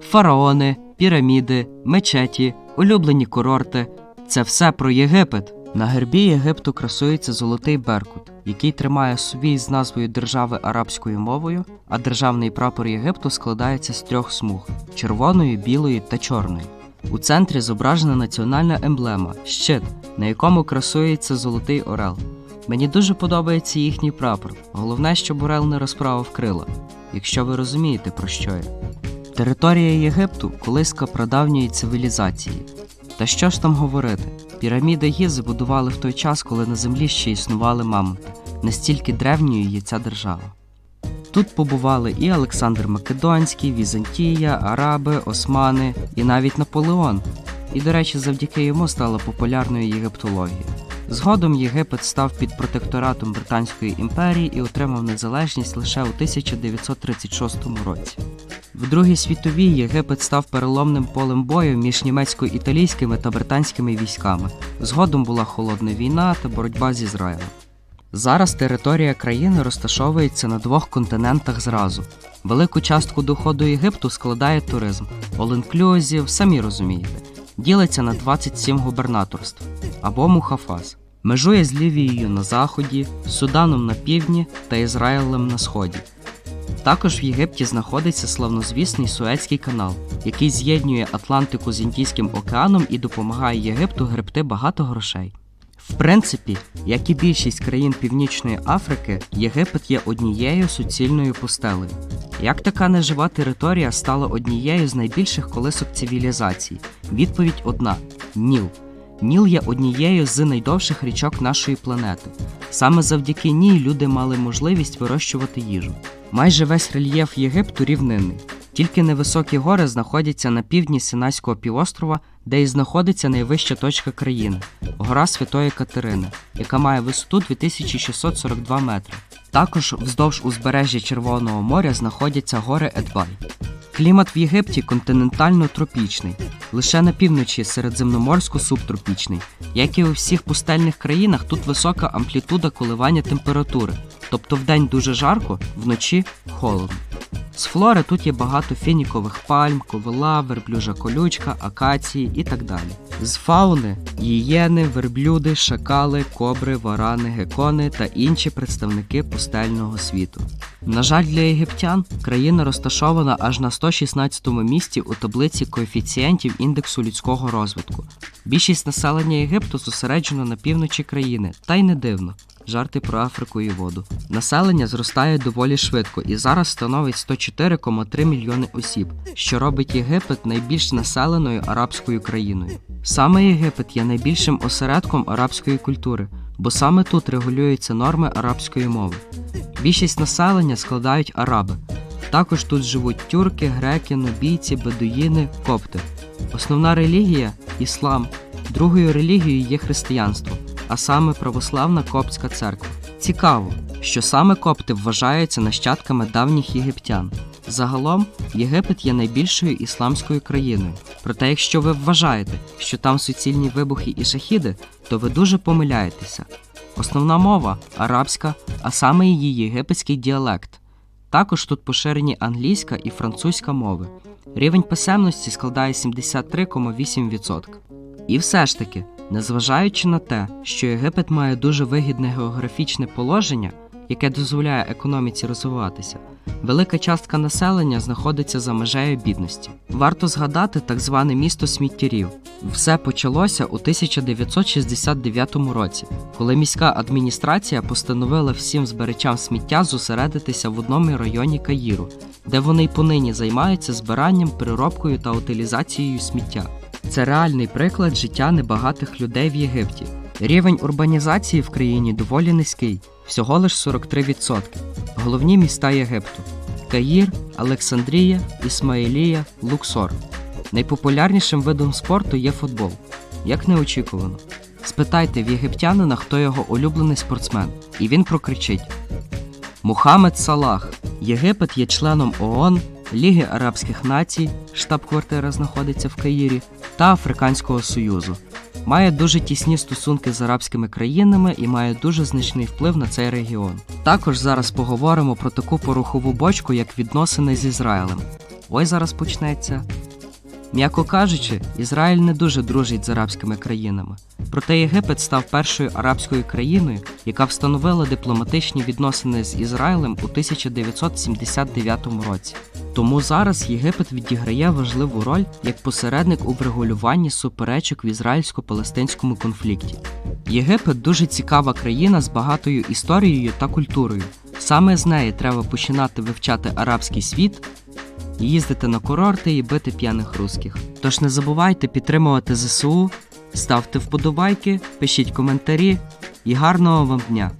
фараони, піраміди, мечеті, улюблені курорти це все про Єгипет. На гербі Єгипту красується золотий беркут, який тримає собі з назвою держави арабською мовою, а державний прапор Єгипту складається з трьох смуг червоної, білої та чорної. У центрі зображена національна емблема щит, на якому красується золотий орел. Мені дуже подобається їхній прапор. Головне, щоб орел не розправив крила, якщо ви розумієте, про що я. Територія Єгипту колиска прадавньої цивілізації. Та що ж там говорити? Піраміди Гізи будували в той час, коли на землі ще існували мамонти. Настільки древньою є ця держава. Тут побували і Олександр Македонський, Візантія, Араби, Османи і навіть Наполеон. І, до речі, завдяки йому стала популярною єгиптологія. Згодом Єгипет став під протекторатом Британської імперії і отримав незалежність лише у 1936 році. В Другій світовій Єгипет став переломним полем бою між німецько-італійськими та британськими військами. Згодом була холодна війна та боротьба з Ізраїлем. Зараз територія країни розташовується на двох континентах зразу. Велику частку доходу Єгипту складає туризм, all-inclusive, самі розумієте, ділиться на 27 губернаторств або мухафаз. Межує з Лівією на заході, Суданом на півдні та Ізраїлем на сході. Також в Єгипті знаходиться славнозвісний Суецький канал, який з'єднує Атлантику з Індійським океаном і допомагає Єгипту гребти багато грошей. В принципі, як і більшість країн Північної Африки, Єгипет є однією суцільною пустелею. Як така нежива територія стала однією з найбільших колисок цивілізацій? Відповідь одна: Ніл. Ніл є однією з найдовших річок нашої планети. Саме завдяки ній люди мали можливість вирощувати їжу. Майже весь рельєф Єгипту рівнинний. Тільки невисокі гори знаходяться на півдні Синайського півострова, де і знаходиться найвища точка країни гора Святої Катерини, яка має висоту 2642 метри. Також вздовж узбережжя Червоного моря знаходяться гори Едбай. Клімат в Єгипті континентально-тропічний, лише на півночі середземноморсько-субтропічний. Як і у всіх пустельних країнах, тут висока амплітуда коливання температури, тобто вдень дуже жарко, вночі холодно. З флори тут є багато фінікових пальм, ковила, верблюжа колючка, акації і так далі. З фауни гієни, верблюди, шакали, кобри, варани, гекони та інші представники пустельного світу. На жаль, для єгиптян країна розташована аж на 116-му місці у таблиці коефіцієнтів індексу людського розвитку. Більшість населення Єгипту зосереджено на півночі країни, та й не дивно. Жарти про Африку і воду. Населення зростає доволі швидко і зараз становить 104,3 мільйони осіб, що робить Єгипет найбільш населеною арабською країною. Саме Єгипет є найбільшим осередком арабської культури, бо саме тут регулюються норми арабської мови. Більшість населення складають араби. Також тут живуть тюрки, греки, нубійці, бедуїни, копти. Основна релігія іслам. Другою релігією є християнство, а саме православна коптська церква. Цікаво, що саме копти вважаються нащадками давніх єгиптян. Загалом Єгипет є найбільшою ісламською країною. Проте, якщо ви вважаєте, що там суцільні вибухи і шахіди, то ви дуже помиляєтеся. Основна мова арабська, а саме її єгипетський діалект. Також тут поширені англійська і французька мови. Рівень писемності складає 73,8%. І все ж таки, незважаючи на те, що Єгипет має дуже вигідне географічне положення, яке дозволяє економіці розвиватися, велика частка населення знаходиться за межею бідності. Варто згадати так зване місто сміттярів. Все почалося у 1969 році, коли міська адміністрація постановила всім збирачам сміття зосередитися в одному районі Каїру, де вони й понині займаються збиранням, переробкою та утилізацією сміття. Це реальний приклад життя небагатих людей в Єгипті. Рівень урбанізації в країні доволі низький, всього лише 43%. Головні міста Єгипту: Каїр, Олександрія, Ісмаїлія, Луксор. Найпопулярнішим видом спорту є футбол. Як неочікувано. Спитайте в єгиптянина, хто його улюблений спортсмен, і він прокричить: Мухаммед Салах. Єгипет є членом ООН, Ліги Арабських Націй, штаб-квартира знаходиться в Каїрі, та Африканського Союзу. Має дуже тісні стосунки з арабськими країнами і має дуже значний вплив на цей регіон. Також зараз поговоримо про таку порохову бочку, як відносини з Ізраїлем. ой зараз почнеться. М'яко кажучи, Ізраїль не дуже дружить з арабськими країнами. Проте Єгипет став першою арабською країною, яка встановила дипломатичні відносини з Ізраїлем у 1979 році. Тому зараз Єгипет відіграє важливу роль як посередник у врегулюванні суперечок в ізраїльсько-палестинському конфлікті. Єгипет дуже цікава країна з багатою історією та культурою. Саме з неї треба починати вивчати арабський світ, їздити на курорти і бити п'яних русських. Тож не забувайте підтримувати ЗСУ, ставте вподобайки, пишіть коментарі і гарного вам дня!